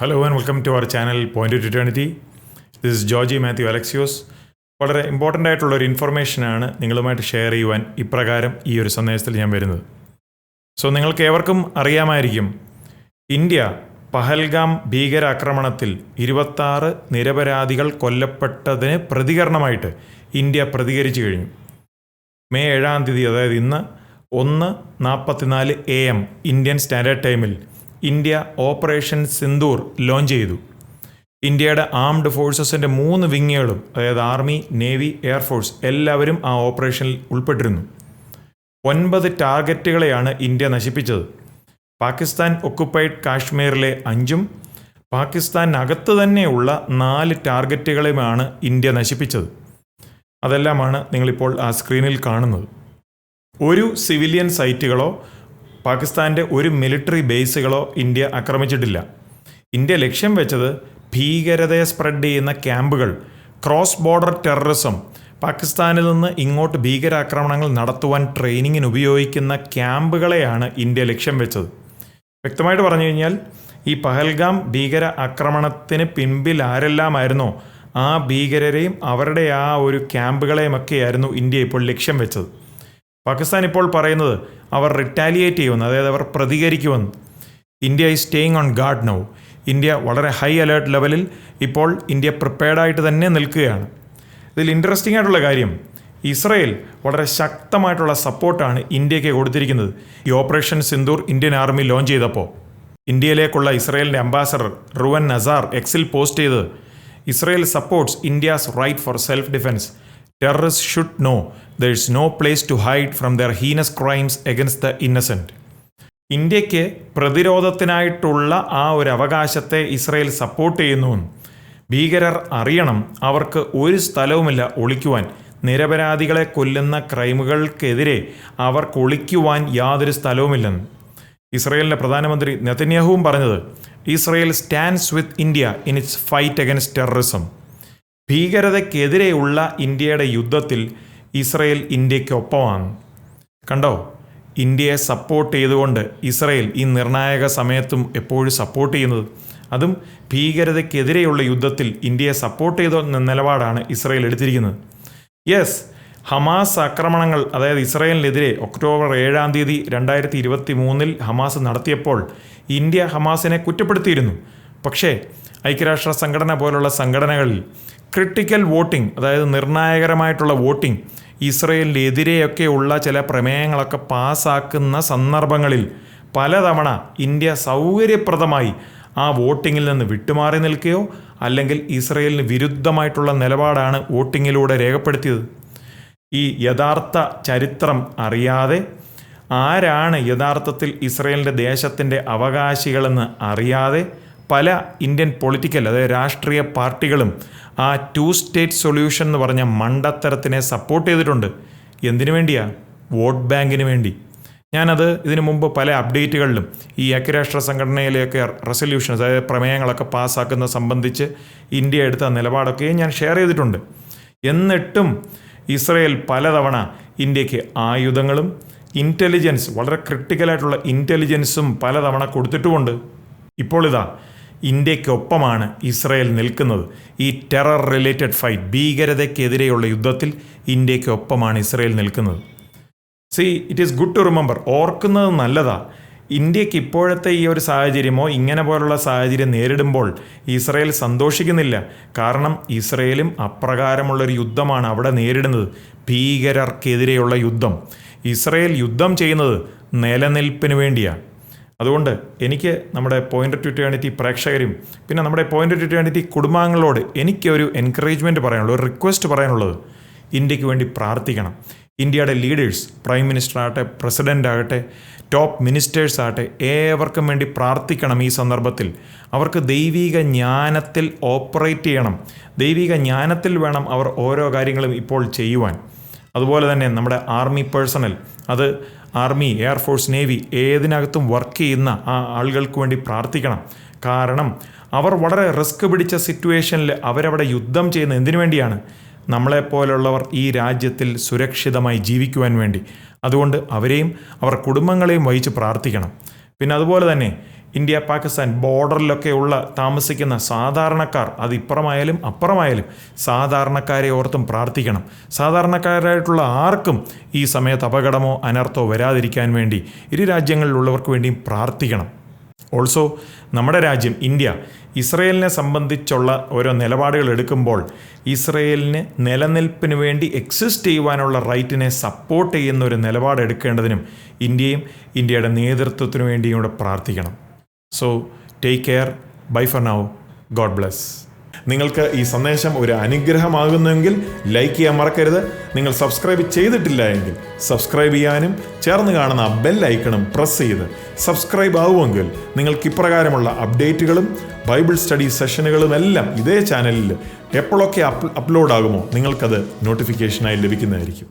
Hello and welcome to our channel point of eternity this is Georgy Mathew Alexios വളരെ important ആയിട്ടുള്ള ഒരു ഇൻഫർമേഷനാണ് നിങ്ങളുമായിട്ട് share ചെയ്യുവാൻ ഇപ്രകാരം ഈ ഒരു സന്ദേശത്തിൽ ഞാൻ വരുന്നത്. സോ നിങ്ങൾക്ക് ഏവർക്കും അറിയാമായിരിക്കും ഇന്ത്യ പഹൽഗാം ഭീകരാക്രമണത്തിൽ ഇരുപത്താറ് നിരപരാധികൾ കൊല്ലപ്പെട്ടതിന് പ്രതികരണമായിട്ട് ഇന്ത്യ പ്രതികരിച്ചു കഴിഞ്ഞു. മെയ് ഏഴാം തീയതി അതായത് ഇന്ന് ഒന്ന് നാൽപ്പത്തിനാല് എ എം ഇന്ത്യൻ സ്റ്റാൻഡേർഡ് ടൈമിൽ ഇന്ത്യ ഓപ്പറേഷൻ സിന്ദൂർ ലോഞ്ച് ചെയ്തു. ഇന്ത്യയുടെ ആംഡ് ഫോഴ്സസിന്റെ മൂന്ന് വിങ്ങുകളും അതായത് ആർമി നേവി എയർഫോഴ്സ് എല്ലാവരും ആ ഓപ്പറേഷനിൽ ഉൾപ്പെട്ടിരുന്നു. ഒൻപത് ടാർഗറ്റുകളെയാണ് ഇന്ത്യ നശിപ്പിച്ചത്. പാകിസ്ഥാൻ ഒക്കുപ്പൈഡ് കാശ്മീരിലെ അഞ്ചും പാകിസ്ഥാനകത്ത് തന്നെയുള്ള നാല് ടാർഗറ്റുകളെയുമാണ് ഇന്ത്യ നശിപ്പിച്ചത്. അതെല്ലാമാണ് നിങ്ങളിപ്പോൾ ആ സ്ക്രീനിൽ കാണുന്നത്. ഒരു സിവിലിയൻ സൈറ്റുകളോ പാകിസ്ഥാന്റെ ഒരു മിലിറ്ററി ബേസുകളോ ഇന്ത്യ ആക്രമിച്ചിട്ടില്ല. ഇന്ത്യ ലക്ഷ്യം വെച്ചത് ഭീകരതയെ സ്പ്രെഡ് ചെയ്യുന്ന ക്യാമ്പുകൾ ക്രോസ് ബോർഡർ ടെററിസം പാകിസ്ഥാനിൽ നിന്ന് ഇങ്ങോട്ട് ഭീകരാക്രമണങ്ങൾ നടത്തുവാൻ ട്രെയിനിങ്ങിന് ഉപയോഗിക്കുന്ന ക്യാമ്പുകളെയാണ് ഇന്ത്യ ലക്ഷ്യം വെച്ചത്. വ്യക്തമായിട്ട് പറഞ്ഞു കഴിഞ്ഞാൽ ഈ പഹൽഗാം ഭീകര ആക്രമണത്തിന് പിൻപിൽ ആരെല്ലാമായിരുന്നോ ആ ഭീകരരെയും അവരുടെ ആ ഒരു ക്യാമ്പുകളെയുമൊക്കെയായിരുന്നു ഇന്ത്യ ഇപ്പോൾ ലക്ഷ്യം വെച്ചത്. പാകിസ്ഥാൻ ഇപ്പോൾ പറയുന്നത് അവർ റിറ്റാലിയേറ്റ് ചെയ്യുമെന്ന് അതായത് അവർ പ്രതികരിക്കുമെന്ന്. India is staying on guard now India വളരെ ഹൈ അലേർട്ട് ലെവലിൽ ഇപ്പോൾ ഇന്ത്യ പ്രിപ്പയർഡായിട്ട് തന്നെ നിൽക്കുകയാണ്. ഇതിൽ ഇൻട്രസ്റ്റിംഗ് ആയിട്ടുള്ള കാര്യം ഇസ്രയേൽ വളരെ ശക്തമായിട്ടുള്ള സപ്പോർട്ടാണ് ഇന്ത്യയ്ക്ക് കൊടുത്തിരിക്കുന്നത്. ഈ operation Sindoor Indian army launch ചെയ്തപ്പോൾ. ഇന്ത്യയിലേക്കുള്ള ഇസ്രയേലിന്റെ അംബാസഡർ റുവൻ നസാർ എക്സിൽ പോസ്റ്റ് ചെയ്ത് Israel supports India's right for self defence terrorist should know there is no place to hide from their heinous crimes against the innocent ഇന്ത്യയ്ക്ക് പ്രതിരോധത്തിനായിട്ടുള്ള ആ ഒരു അവകാശത്തെ ഇസ്രയേൽ സപ്പോർട്ട് ചെയ്യുന്നുവെന്നും ഭീകരർ അറിയണം അവർക്ക് ഒരു സ്ഥലവുമില്ല ഒളിക്കുവാൻ. നിരപരാധികളെ കൊല്ലുന്ന ക്രൈമുകൾക്കെതിരെ അവർക്ക് ഒളിക്കുവാൻ യാതൊരു സ്ഥലവുമില്ലെന്ന്. ഇസ്രയേലിന്റെ പ്രധാനമന്ത്രി നെതന്യാഹുവും പറഞ്ഞത് Israel stands with India in its fight against terrorism ഭീകരതയ്ക്കെതിരെയുള്ള ഇന്ത്യയുടെ യുദ്ധത്തിൽ ഇസ്രയേൽ ഇന്ത്യക്കൊപ്പമാണ് കണ്ടോ? ഇന്ത്യയെ സപ്പോർട്ട് ചെയ്തുകൊണ്ട് ഇസ്രയേൽ ഈ നിർണായക സമയത്തും എപ്പോഴും സപ്പോർട്ട് ചെയ്യുന്നത്. അതും ഭീകരതയ്ക്കെതിരെയുള്ള യുദ്ധത്തിൽ ഇന്ത്യയെ സപ്പോർട്ട് ചെയ്ത നിലപാടാണ് ഇസ്രയേൽ എടുത്തിരിക്കുന്നത്. യെസ് ഹമാസ് ആക്രമണങ്ങൾ അതായത് ഇസ്രയേലിനെതിരെ ഒക്ടോബർ ഏഴാം തീയതി രണ്ടായിരത്തി ഇരുപത്തി മൂന്നിൽ ഹമാസ് നടത്തിയപ്പോൾ ഇന്ത്യ ഹമാസിനെ കുറ്റപ്പെടുത്തിയിരുന്നു. പക്ഷേ ഐക്യരാഷ്ട്ര സംഘടന പോലുള്ള സംഘടനകളിൽ ക്രിട്ടിക്കൽ വോട്ടിംഗ് അതായത് നിർണായകരമായിട്ടുള്ള വോട്ടിംഗ് ഇസ്രയേലിനെതിരെയൊക്കെയുള്ള ചില പ്രമേയങ്ങളൊക്കെ പാസ്സാക്കുന്ന സന്ദർഭങ്ങളിൽ പലതവണ ഇന്ത്യ സൗകര്യപ്രദമായി ആ വോട്ടിങ്ങിൽ നിന്ന് വിട്ടുമാറി നിൽക്കുകയോ അല്ലെങ്കിൽ ഇസ്രയേലിന് വിരുദ്ധമായിട്ടുള്ള നിലപാടാണ് വോട്ടിങ്ങിലൂടെ രേഖപ്പെടുത്തിയത്. ഈ യഥാർത്ഥ ചരിത്രം അറിയാതെ ആരാണ് യഥാർത്ഥത്തിൽ ഇസ്രയേലിന്റെ ദേശത്തിന്റെ അവകാശികളെന്ന് അറിയാതെ പല ഇന്ത്യൻ പൊളിറ്റിക്കൽ അതായത് രാഷ്ട്രീയ പാർട്ടികളും ആ ടു സ്റ്റേറ്റ് സൊല്യൂഷൻ എന്ന് പറഞ്ഞ മണ്ടത്തരത്തിനെ സപ്പോർട്ട് ചെയ്തിട്ടുണ്ട്. എന്തിനു വേണ്ടിയാ? വോട്ട് ബാങ്കിന് വേണ്ടി. ഞാനത് ഇതിനു മുമ്പ് പല അപ്ഡേറ്റുകളിലും ഈ ഐക്യരാഷ്ട്ര സംഘടനയിലെയൊക്കെ റെസൊല്യൂഷൻ അതായത് പ്രമേയങ്ങളൊക്കെ പാസ്സാക്കുന്നത് സംബന്ധിച്ച് ഇന്ത്യ എടുത്ത നിലപാടൊക്കെയും ഞാൻ ഷെയർ ചെയ്തിട്ടുണ്ട്. എന്നിട്ടും ഇസ്രയേൽ പലതവണ ഇന്ത്യയ്ക്ക് ആയുധങ്ങളും ഇന്റലിജൻസ് വളരെ ക്രിട്ടിക്കലായിട്ടുള്ള ഇന്റലിജൻസും പലതവണ കൊടുത്തിട്ടുമുണ്ട്. ഇപ്പോൾ ഇതാ ഇന്ത്യക്കൊപ്പമാണ് ഇസ്രയേൽ നിൽക്കുന്നത്. ഈ ടെറർ റിലേറ്റഡ് ഫൈറ്റ് ഭീകരതയ്ക്കെതിരെയുള്ള യുദ്ധത്തിൽ ഇന്ത്യക്കൊപ്പമാണ് ഇസ്രയേൽ നിൽക്കുന്നത്. See it is good to remember ഓർക്കുന്നത് നല്ലതാ. ഇന്ത്യയ്ക്ക് ഇപ്പോഴത്തെ ഈ ഒരു സാഹചര്യമോ ഇങ്ങനെ പോലുള്ള സാഹചര്യം നേരിടുമ്പോൾ ഇസ്രയേൽ സന്തോഷിക്കുന്നില്ല. കാരണം ഇസ്രയേലും അപ്രകാരമുള്ളൊരു യുദ്ധമാണ് അവിടെ നേരിടുന്നത്. ഭീകരർക്കെതിരെയുള്ള യുദ്ധം. ഇസ്രയേൽ യുദ്ധം ചെയ്യുന്നത് നിലനിൽപ്പിന് വേണ്ടിയാണ് അതുകൊണ്ട് എനിക്ക് നമ്മുടെ പോയിന്റ് ടു ട്വേണിറ്റി പ്രേക്ഷകരും പിന്നെ നമ്മുടെ പോയിന്റ് ടു ട്വേണിറ്റി കുടുംബാംഗങ്ങളോട് എനിക്കൊരു എൻകറേജ്മെന്റ് പറയാനുള്ളത് ഒരു റിക്വസ്റ്റ് പറയാനുള്ളത്. ഇന്ത്യയ്ക്ക് വേണ്ടി പ്രാർത്ഥിക്കണം. ഇന്ത്യയുടെ ലീഡേഴ്സ് പ്രൈം മിനിസ്റ്റർ ആകട്ടെ പ്രസിഡന്റ് ആകട്ടെ ടോപ്പ് മിനിസ്റ്റേഴ്സ് ആകട്ടെ ഏവർക്കും വേണ്ടി പ്രാർത്ഥിക്കണം ഈ സന്ദർഭത്തിൽ. അവർക്ക് ദൈവിക ജ്ഞാനത്തിൽ ഓപ്പറേറ്റ് ചെയ്യണം. ദൈവിക ജ്ഞാനത്തിൽ വേണം അവർ ഓരോ കാര്യങ്ങളും ഇപ്പോൾ ചെയ്യുവാൻ. അതുപോലെ തന്നെ നമ്മുടെ ആർമി പേഴ്സണൽ അത് ആർമി എയർഫോഴ്സ് നേവി ഏതിനകത്തും വർക്ക് ചെയ്യുന്ന ആ ആളുകൾക്ക് വേണ്ടി പ്രാർത്ഥിക്കണം. കാരണം അവർ വളരെ റിസ്ക് പിടിച്ച സിറ്റുവേഷനിൽ അവരവിടെ യുദ്ധം ചെയ്യുന്ന എന്തിനു വേണ്ടിയാണ്? നമ്മളെപ്പോലുള്ളവർ ഈ രാജ്യത്തിൽ സുരക്ഷിതമായി ജീവിക്കുവാൻ വേണ്ടി. അതുകൊണ്ട് അവരെയും അവർ കുടുംബങ്ങളെയും വഹിച്ച് പ്രാർത്ഥിക്കണം. പിന്നെ അതുപോലെ തന്നെ ഇന്ത്യ പാകിസ്ഥാൻ ബോർഡറിലൊക്കെ ഉള്ള താമസിക്കുന്ന സാധാരണക്കാർ അത് ഇപ്പുറമായാലും അപ്പുറമായാലും സാധാരണക്കാരെ ഓർത്തും പ്രാർത്ഥിക്കണം. സാധാരണക്കാരായിട്ടുള്ള ആർക്കും ഈ സമയത്ത് അപകടമോ അനർത്ഥമോ വരാതിരിക്കാൻ വേണ്ടി ഇരു രാജ്യങ്ങളിലുള്ളവർക്ക് വേണ്ടിയും പ്രാർത്ഥിക്കണം. ഓൾസോ നമ്മുടെ രാജ്യം ഇന്ത്യ ഇസ്രയേലിനെ സംബന്ധിച്ചുള്ള ഓരോ നിലപാടുകൾ എടുക്കുമ്പോൾ ഇസ്രയേലിന് നിലനിൽപ്പിന് വേണ്ടി എക്സിസ്റ്റ് ചെയ്യുവാനുള്ള റൈറ്റിനെ സപ്പോർട്ട് ചെയ്യുന്ന ഒരു നിലപാട് എടുക്കേണ്ടതിനും ഇന്ത്യയും ഇന്ത്യയുടെ നേതൃത്വത്തിനു വേണ്ടിയും കൂടെ പ്രാർത്ഥിക്കണം. So take care bye for now God bless നിങ്ങൾക്ക് ഈ സന്ദേശം ഒരു അനുഗ്രഹമാകുന്നെങ്കിൽ ലൈക്ക് ചെയ്യാൻ മറക്കരുത്. നിങ്ങൾ സബ്സ്ക്രൈബ് ചെയ്തിട്ടില്ല എങ്കിൽ സബ്സ്ക്രൈബ് ചെയ്യാനും ചേർന്ന് കാണുന്ന ബെൽ ഐക്കണും പ്രസ് ചെയ്ത് സബ്സ്ക്രൈബ് ആവുമെങ്കിൽ നിങ്ങൾക്ക് ഇപ്രകാരമുള്ള അപ്ഡേറ്റുകളും ബൈബിൾ സ്റ്റഡി സെഷനുകളും എല്ലാം ഇതേ ചാനലിൽ എപ്പോഴൊക്കെ അപ്ലോഡ് ആകുമോ നിങ്ങൾക്കത് നോട്ടിഫിക്കേഷനായി ലഭിക്കുന്നതായിരിക്കും.